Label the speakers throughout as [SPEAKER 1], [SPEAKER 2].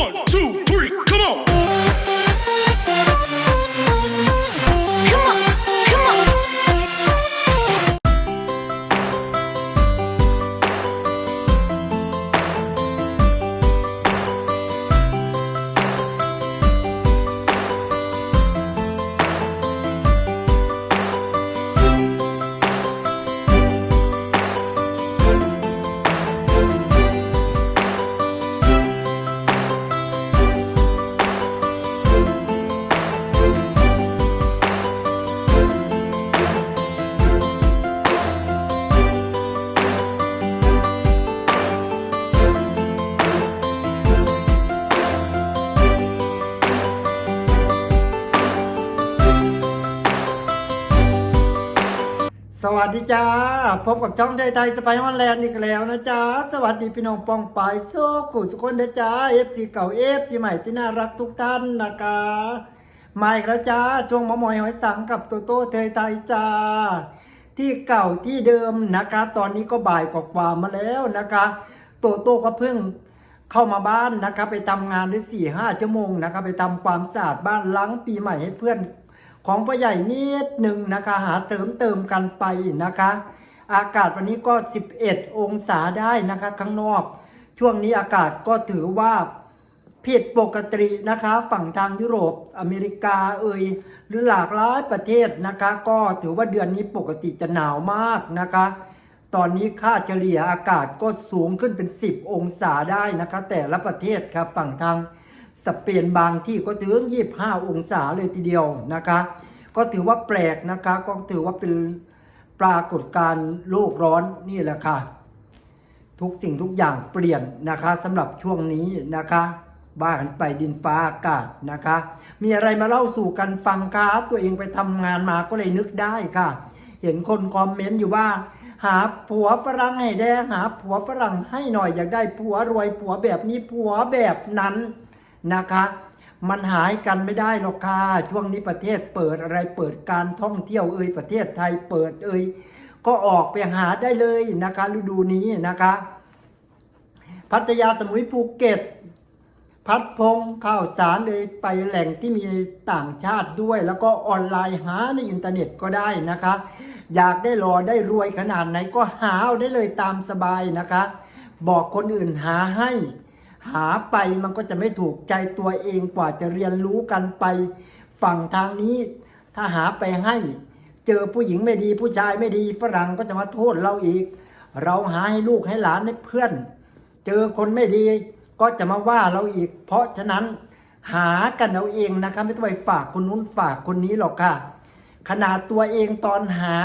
[SPEAKER 1] One, two,
[SPEAKER 2] สวัสดีจ้า พบกับช่องไทยไทยสไปฮอนแลนด์อีกแล้วนะจ๊ะสวัสดีพี่น้องปองปายโซกุสุคนเดจ้าเอฟซีเก่าเอฟซีใหม่ที่น่ารักทุกท่านนะคะมาอีกแล้วจ้าช่วงมะมอยหอยสังกับโตโต้เทยไทยจ้า ที่เก่าที่เดิมนะคะ ตอนนี้ก็บ่ายกว่าๆมาแล้วนะคะ โตโต้ก็เพิ่งเข้ามาบ้านนะคะ ไปทำงานได้สี่ห้าชั่วโมงนะคะ ไปทำความสะอาดบ้านล้างปีใหม่ให้เพื่อน ของพ่อใหญ่นิดหนึ่งนะคะ หาเสริมเติมกันไปนะคะ อากาศวันนี้ก็ 11 องศาได้นะคะ ข้างนอก ช่วงนี้อากาศก็ถือว่าผิดปกตินะคะ ฝั่งทางยุโรปอเมริกาเอ่ยหรือหลากหลายประเทศนะคะ ก็ถือว่าเดือนนี้ปกติจะหนาวมากนะคะ ตอนนี้ค่าเฉลี่ยอากาศก็สูงขึ้นเป็น 10 องศาได้นะคะ แต่ละประเทศครับฝั่งทาง สเปนบางที่ก็ถึง 25 องศาเลยทีเดียวนะคะ ก็ถือว่าแปลกนะคะก็ถือว่าเป็นปรากฏการณ์โลกร้อนนี่แหละค่ะ ทุกสิ่งทุกอย่างเปลี่ยนนะคะสำหรับช่วงนี้นะคะบ้ากันไปดินฟ้าอากาศนะคะ มีอะไรมาเล่าสู่กันฟังคะตัวเองไปทำงานมาก็เลยนึกได้ค่ะ เห็นคนคอมเมนต์อยู่ว่า หาผัวฝรั่งให้แด้หาผัวฝรั่งให้หน่อยอยากได้ผัวรวยผัวแบบนี้ผัวแบบนั้น นะคะ มันหายกันไม่ได้หรอกค่ะช่วงนี้ประเทศเปิดอะไรเปิดการท่องเที่ยวเอ่ยประเทศไทยเปิดเอ่ยก็ออกไปหาได้เลยนะคะฤดูนี้นะคะ พัทยาสมุยภูเก็ต พัดพงข่าวสารเลยไปแหล่งที่มีต่างชาติด้วย แล้วก็ออนไลน์หาในอินเทอร์เน็ตก็ได้นะคะ อยากได้รอได้รวยขนาดไหนก็หาได้เลยตามสบายนะคะ บอกคนอื่นหาให้ หาไปมันก็จะไม่ถูกใจตัวเองกว่าจะเรียนรู้กันไป ฝั่งทางนี้ถ้าหาไปให้ เจอผู้หญิงไม่ดีผู้ชายไม่ดีฝรั่งก็จะมาโทษเราอีก เราหาให้ลูกให้หลานให้เพื่อน เจอคนไม่ดีก็จะมาว่าเราอีก เพราะฉะนั้นหากันเอาเองนะคะไม่ต้องไปฝากคนนู้นฝากคนนี้หรอกค่ะ ขนาดตัวเองตอนหา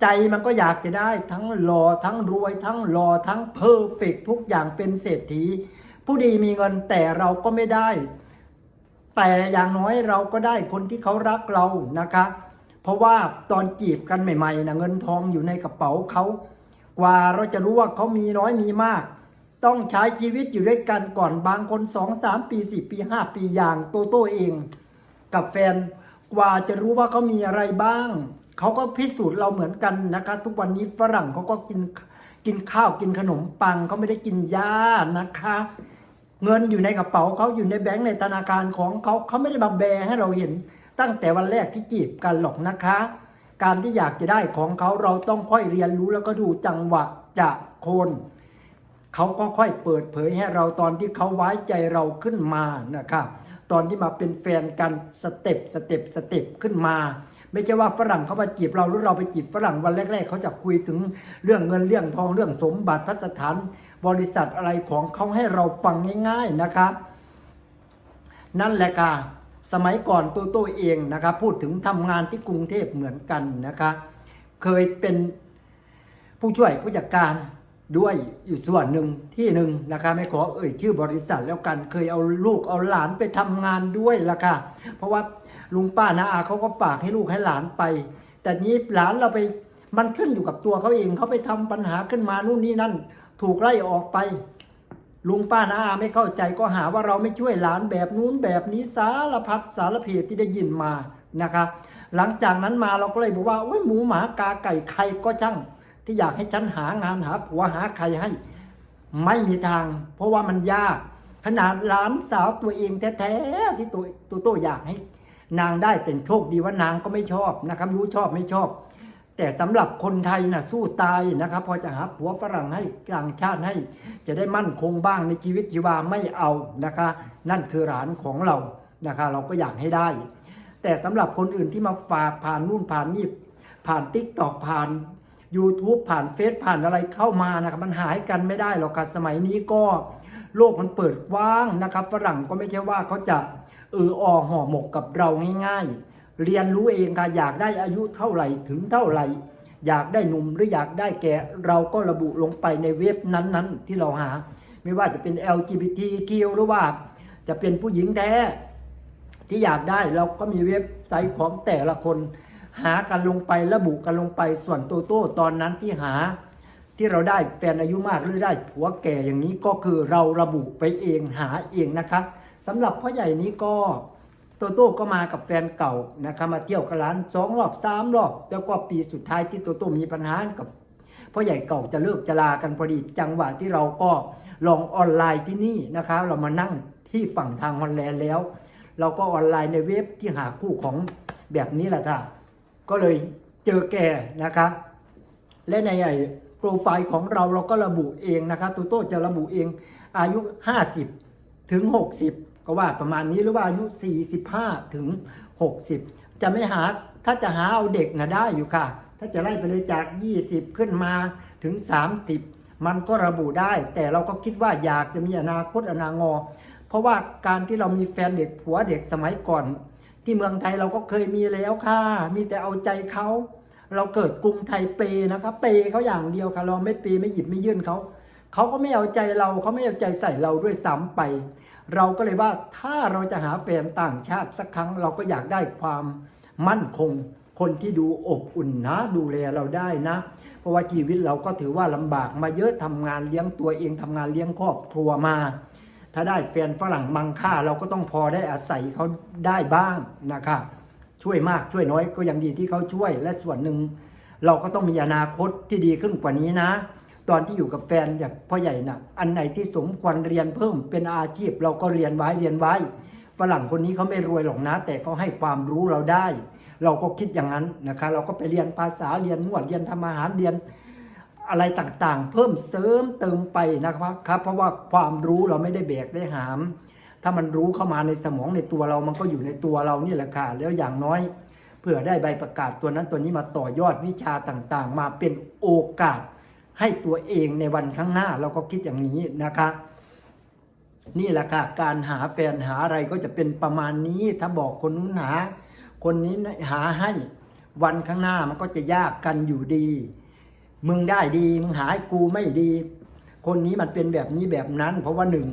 [SPEAKER 2] ใจมันก็อยากจะได้ทั้งหล่อทั้งรวยทั้งหล่อทั้งเพอร์เฟกทุกอย่างเป็นเศรษฐี ผู้ดีมีเงินแต่เราก็ไม่ได้ แต่อย่างน้อยเราก็ได้คนที่เขารักเรานะคะ เพราะว่าตอนจีบกันใหม่ๆนะเงินทองอยู่ในกระเป๋าเขากว่าเราจะรู้ว่าเขามีน้อยมีมาก ต้องใช้ชีวิตอยู่ด้วยกันก่อนบางคนสองสามปีสี่ปีห้าปีอย่างโตโต้เอง กับแฟนกว่าจะรู้ว่าเขามีอะไรบ้างเขาก็พิสูจน์เราเหมือนกันนะคะ ทุกวันนี้ฝรั่งเขาก็กินกินข้าวกินขนมปังเขาไม่ได้กินยานะคะ เงินอยู่ในกระเป๋าเขาอยู่ในแบงก์ในธนาคารของเขาเขาไม่ได้มาแบให้เราเห็น ตั้งแต่วันแรกที่จีบกันหรอกนะคะ การที่อยากจะได้ของเขาเราต้องค่อยเรียนรู้แล้วก็ดูจังหวะจะโคนเขาก็ค่อยเปิดเผยให้เราตอนที่เขาไว้ใจเราขึ้นมานะครับตอนที่มาเป็นแฟนกันสเต็ปสเต็ปสเต็ปขึ้นมา ไม่ใช่ว่าฝรั่งเขามาจีบเราหรือเราไปจีบฝรั่งวันแรก ๆเขาจะคุยถึงเรื่องเงินเรื่องทองเรื่องสมบัติพัสถาน บริษัทอะไรของเขาให้เราฟังง่าย ๆนะครับนั่นแหละค่ะ สมัยก่อนตัวตัวเองนะครับพูดถึงทำงานที่กรุงเทพเหมือนกันนะคะ เคยเป็นผู้ช่วยผู้จัดการด้วยอยู่ส่วนหนึ่งที่หนึ่งนะคะไม่ขอเอ่ยชื่อบริษัทแล้วกันเคยเอาลูกเอาหลานไปทำงานด้วยละค่ะ เพราะว่าลุงป้านาอาเขาก็ฝากให้ลูกให้หลานไป แต่นี้หลานเราไปมันขึ้นอยู่กับตัวเขาเองเขาไปทำปัญหาขึ้นมานู่นนี่นั่น ถูกไล่ออกไป ลุงป้าน้าอาไม่เข้าใจก็หาว่าเราไม่ช่วยหลานแบบนู้นแบบนี้สารพัดสารเพที่ได้ยินมานะคะหลังจากนั้นมาเราก็เลยบอกว่าโอ้ยหมูหมากาไก่ใครก็ช่าง ที่อยากให้ฉันหางานหาผัวหาใครให้ ไม่มีทาง เพราะว่ามันยากขนาดหลานสาวตัวเองแท้ๆที่ตัวตัวโตอยากให้ นางได้แต่โชคดีว่านางก็ไม่ชอบนะครับรู้ชอบไม่ชอบ แต่สำหรับคนไทยนะสู้ตายนะครับ พอจะหาผัวฝรั่งให้ต่างชาติให้ จะได้มั่นคงบ้างในชีวิตชีวาไม่เอานะคะ นั่นคือหลานของเรานะคะ เราก็อยากให้ได้ แต่สำหรับคนอื่นที่มาฝากผ่านนู่นผ่านนี่ผ่านติ๊กตอกผ่าน YouTube ผ่านเฟซผ่านอะไรเข้ามานะครับมันหายกันไม่ได้หรอกครับสมัยนี้ก็โลกมันเปิดกว้างนะครับ ฝรั่งก็ไม่ใช่ว่าเขาจะเออออห่อหมกกับเราง่ายๆ เรียนรู้เองค่ะอยากได้อายุเท่าไหร่ถึงเท่าไหร่ อยากได้หนุ่มหรืออยากได้แก่เราก็ระบุลงไปในเว็บนั้นๆ ที่เราหา ไม่ว่าจะเป็น LGBTQ หรือว่าจะเป็นผู้หญิงแท้ ที่อยากได้เราก็มีเว็บไซต์ของแต่ละคน หากันลงไประบุกันลงไปส่วนโตโต้ตอนนั้นที่หาที่เราได้แฟนอายุมากหรือได้ผัวแก่อย่างนี้ก็คือเราระบุไปเองหาเองนะครับสำหรับพ่อใหญ่นี้ก็ โตโต้ก็มากับแฟนเก่านะครับมาเที่ยวกับร้านสองรอบสามรอบ แล้วก็ปีสุดท้ายที่โตโต้มีปัญหากับพ่อใหญ่เก่าจะเลิกจะลากันพอดีจังหวะที่เราก็ลองออนไลน์ที่นี่นะครับเรามานั่งที่ฝั่งทางฮอลแลนด์แล้ว เราก็ออนไลน์ในเว็บที่หาคู่ของแบบนี้แหละค่ะ ก็เลยเจอแกนะคะ และในไอ้โปรไฟล์ของเราเราก็ระบุเองนะคะตูโต้จะระบุเองอายุ 50 ถึง 60 ก็ว่าประมาณนี้หรือว่าอายุ 45 ถึง 60 จะไม่หาถ้าจะหาเอาเด็กนะได้อยู่ค่ะ ถ้าจะไล่ไปเลยจาก 20 ขึ้นมาถึง 30 มันก็ระบุได้ แต่เราก็คิดว่าอยากจะมีอนาคตอนางอ เพราะว่าการที่เรามีแฟนเด็กผัวเด็กสมัยก่อน ที่เมืองไทยเราก็เคยมีแล้วค่ะ มีแต่เอาใจเขาเราเกิดกรุงไทยเปนะครับเปเขาอย่างเดียวค่ะเราไม่เปไม่หยิบไม่ยื่นเขาเขาก็ไม่เอาใจเราเขาไม่เอาใจใส่เราด้วยซ้ำไป เราก็เลยว่าถ้าเราจะหาแฟนต่างชาติสักครั้ง เราก็อยากได้ความมั่นคง คนที่ดูอบอุ่นนะดูแลเราได้นะ เพราะว่าชีวิตเราก็ถือว่าลำบากมาเยอะทำงานเลี้ยงตัวเองทำงานเลี้ยงครอบครัวมา ถ้าได้แฟนฝรั่งมังค่าเราก็ต้องพอได้อาศัยเขาได้บ้างนะคะช่วยมากช่วยน้อยก็ยังดีที่เขาช่วย และส่วนหนึ่งเราก็ต้องมีอนาคตที่ดีขึ้นกว่านี้นะ ตอนที่อยู่กับแฟนอย่างพ่อใหญ่นะ่ะ อันไหนที่สมควรเรียนเพิ่มเป็นอาชีพ เราก็เรียนไว้เรียนไว้ฝรั่งคนนี้เขาไม่รวยหรอกนะ แต่เขาให้ความรู้เราได้ เราก็คิดอย่างนั้นนะคะ เราก็ไปเรียนภาษาเรียนนวดเรียนทำอาหารเรียนอะไรต่างๆ เพิ่มเสริมเติมไปนะครับครับเพราะว่าความรู้เราไม่ได้แบกได้หาม ถ้ามันรู้เข้ามาในสมองในตัวเรามันก็อยู่ในตัวเรานี่แหละค่ะแล้วอย่างน้อยเพื่อได้ใบประกาศตัวนั้นตัวนี้มาต่อยอดวิชาต่างๆ มาเป็นโอกาส ให้ตัวเองในวันข้างหน้าเราก็คิดอย่างนี้นะคะ นี่แหละค่ะ การหาแฟนหาอะไรก็จะเป็นประมาณนี้ ถ้าบอกคนนู้นหา คนนี้หาให้วันข้างหน้ามันก็จะยากกันอยู่ดี มึงได้ดี มึงหาให้กูไม่ดี คนนี้มันเป็นแบบนี้แบบนั้น เพราะว่าหนึ่ง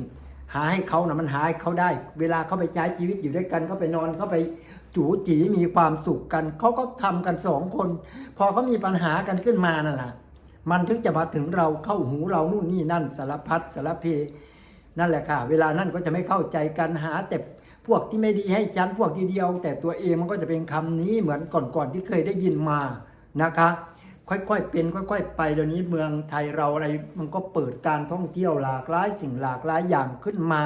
[SPEAKER 2] หาให้เขานะมันหาให้เขาได้ เวลาเขาไปใช้ชีวิตอยู่ด้วยกันเขาไปนอนเขาไปจูจีมีความสุขกัน เขาก็ทำกันสองคน พอเขามีปัญหากันขึ้นมานั่นแหละ มันถึงจะมาถึงเราเข้าหูเรานู่นนี่นั่นสารพัดสารเพนั่นแหละค่ะ เวลานั้นก็จะไม่เข้าใจกันหาแต่พวกที่ไม่ดีให้ฉันพวกที่เดียว แต่ตัวเองมันก็จะเป็นคำนี้เหมือนก่อนๆที่เคยได้ยินมานะคะ ค่อยๆเป็น ค่อย ๆ ไปเดี๋ยวนี้เมืองไทยเราอะไรมันก็เปิดการท่องเที่ยวหลากหลายสิ่งหลากหลายอย่างขึ้นมา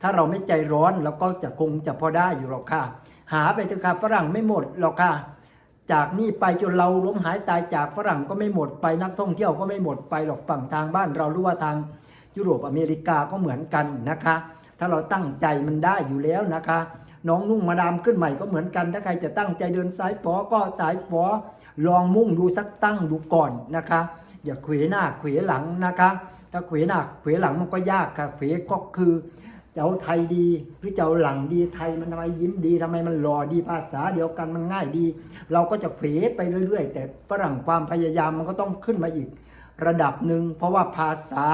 [SPEAKER 2] ถ้าเราไม่ใจร้อนเราก็จะคงจะพอได้อยู่หรอกค่ะ หาไปเถอะค่ะฝรั่งไม่หมดหรอกค่ะ จากนี่ไปจนเราล้มหายตายจากฝรั่งก็ไม่หมดไปนักท่องเที่ยวก็ไม่หมดไปหรอกฝั่งทางบ้านเราหรือว่าทางยุโรปอเมริกาก็เหมือนกันนะคะ ถ้าเราตั้งใจมันได้อยู่แล้วนะคะ น้องนุ่งมาดามขึ้นใหม่ก็เหมือนกัน ถ้าใครจะตั้งใจเดินสายฝอก็สายฝอลองมุ่งดูสักตั้งดูก่อนนะคะ อย่าเขวหน้าเขวหลังนะคะ ถ้าเขวหน้าเขวหลังมันก็ยากค่ะเขวก็คือ จะเอาไทยดีหรือจะเอาหลังดีไทยมันทำไมยิ้มดีทำไมมันหล่อดีภาษาเดียวกันมันง่ายดี เราก็จะเขวไปเรื่อย ๆ แต่ฝรั่งความพยายามมันก็ต้องขึ้นมาอีกระดับหนึ่งเพราะว่าภาษา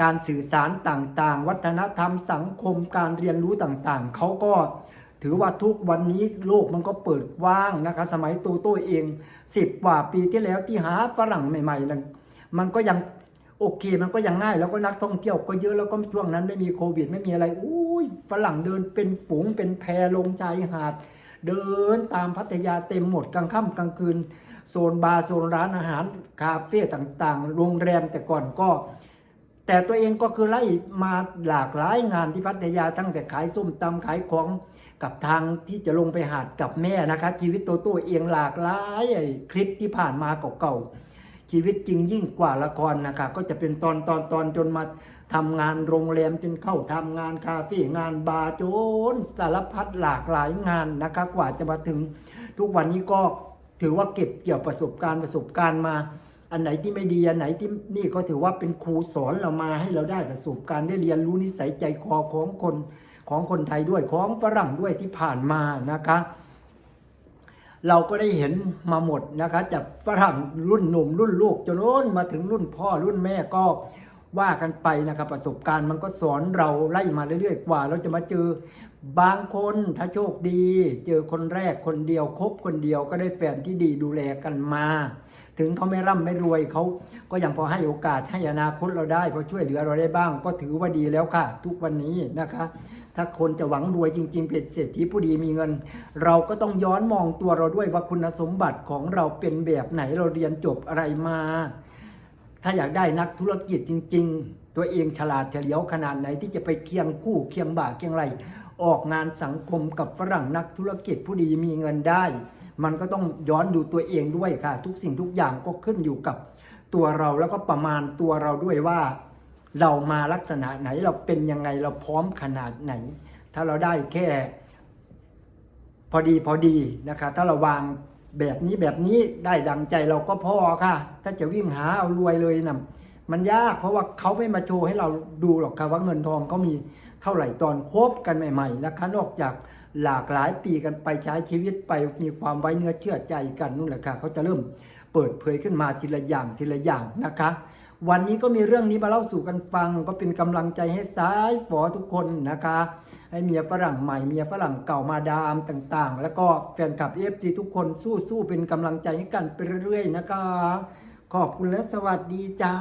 [SPEAKER 2] การสื่อสารต่างๆ วัฒนธรรมสังคมการเรียนรู้ต่างๆ เขาก็ถือว่าทุกวันนี้โลกมันก็เปิดกว้างนะคะสมัยโตโตเองสิบกว่าปีที่แล้วที่หาฝรั่งใหม่ๆนั้นมันก็ยัง โอเค มันก็ยังง่ายแล้วก็นักท่องเที่ยวก็เยอะแล้วก็ช่วงนั้นไม่มีโควิดไม่มีอะไรอุ้ยฝรั่งเดินเป็นฝูงเป็นแพลงชายหาด เดินตามพัทยาเต็มหมดกลางค่ำกลางคืน โซนบาร์โซนร้านอาหารคาเฟ่ต่างๆ โรงแรมแต่ก่อนก็ แต่ตัวเองก็คือไล่มาหลากหลายงานที่พัทยาตั้งแต่ขายส้มตำขายของกับทางที่จะลงไปหาดกับแม่นะคะ ชีวิตตัวตัวเองหลากหลายคลิปที่ผ่านมาเก่าๆ ชีวิตจริงยิ่งกว่าละครนะคะก็จะเป็นตอนตอนตอนจนมาทำงานโรงแรมจนเข้าทำงานคาเฟ่งานบาร์โจนสารพัดหลากหลายงานนะคะกว่าจะมาถึง ทุกวันนี้ก็ถือว่าเก็บเกี่ยวประสบการณ์ประสบการณ์มา อันไหนที่ไม่ดีอันไหนที่นี่ก็ถือว่าเป็นครูสอนเรามาให้เราได้ประสบการณ์ได้เรียนรู้นิสัยใจคอของคนของคนไทยด้วยของฝรั่งด้วยที่ผ่านมานะคะ เราก็ได้เห็นมาหมดนะคะจากฝรั่งรุ่นหนุ่มรุ่นลูกจนโน้นมาถึงรุ่นพ่อรุ่นแม่ก็ว่ากันไปนะครับประสบการณ์มันก็สอนเราไล่มาเรื่อยๆกว่า เราจะมาเจอบางคนถ้าโชคดี เจอคนแรกคนเดียวคบคนเดียวก็ได้แฟนที่ดีดูแลกันมา ถึงเขาไม่ร่ำไม่รวยเขาก็ยังพอให้โอกาสให้อนาคตเราได้พอช่วยเหลือเราได้บ้าง ก็ถือว่าดีแล้วค่ะ ทุกวันนี้นะคะ ถ้าคนจะหวังรวยจริง ๆ เป็นเศรษฐีผู้ดีมีเงิน เราก็ต้องย้อนมองตัวเราด้วยว่าคุณสมบัติของเราเป็นแบบไหนเราเรียนจบอะไรมา ถ้าอยากได้นักธุรกิจจริง ๆ ตัวเองฉลาดเฉลียวขนาดไหนที่จะไปเคียงคู่เคียงบ่าเคียงไหลออกงานสังคมกับฝรั่งนักธุรกิจผู้ดีมีเงินได้ มันก็ต้องย้อนดูตัวเองด้วยค่ะ ทุกสิ่งทุกอย่างก็ขึ้นอยู่กับตัวเราแล้วก็ประมาณตัวเราด้วยว่า เรามาลักษณะไหนเราเป็นยังไงเราพร้อมขนาดไหน ถ้าเราได้แค่ พอดีพอดีนะคะ ถ้าเราวางแบบนี้แบบนี้ได้ดังใจเราก็พอค่ะ ถ้าจะวิ่งหาเอารวยเลยนะมันยากเพราะว่าเขาไม่มาโชว์ให้เราดูหรอกค่ะว่าเงินทองเขามีเท่าไหร่ตอนคบกันใหม่ ๆ นะคะ นอกจากหลากหลายปีกันไปใช้ชีวิตไปมีความไว้เนื้อเชื่อใจกันนู่นแหละค่ะเขาจะเริ่มเปิดเผยขึ้นมาทีละอย่างทีละอย่างนะคะ วันนี้ก็มีเรื่องนี้มาเล่าสู่กันฟัง ก็เป็นกำลังใจให้สายฝอทุกคนนะคะ ให้เมียฝรั่งใหม่เมียฝรั่งเก่ามาดามต่างๆ แล้วก็แฟนคลับเอฟซีทุกคนสู้ๆเป็นกำลังใจให้กันไปเรื่อยๆนะคะ ขอบคุณและสวัสดีจ้า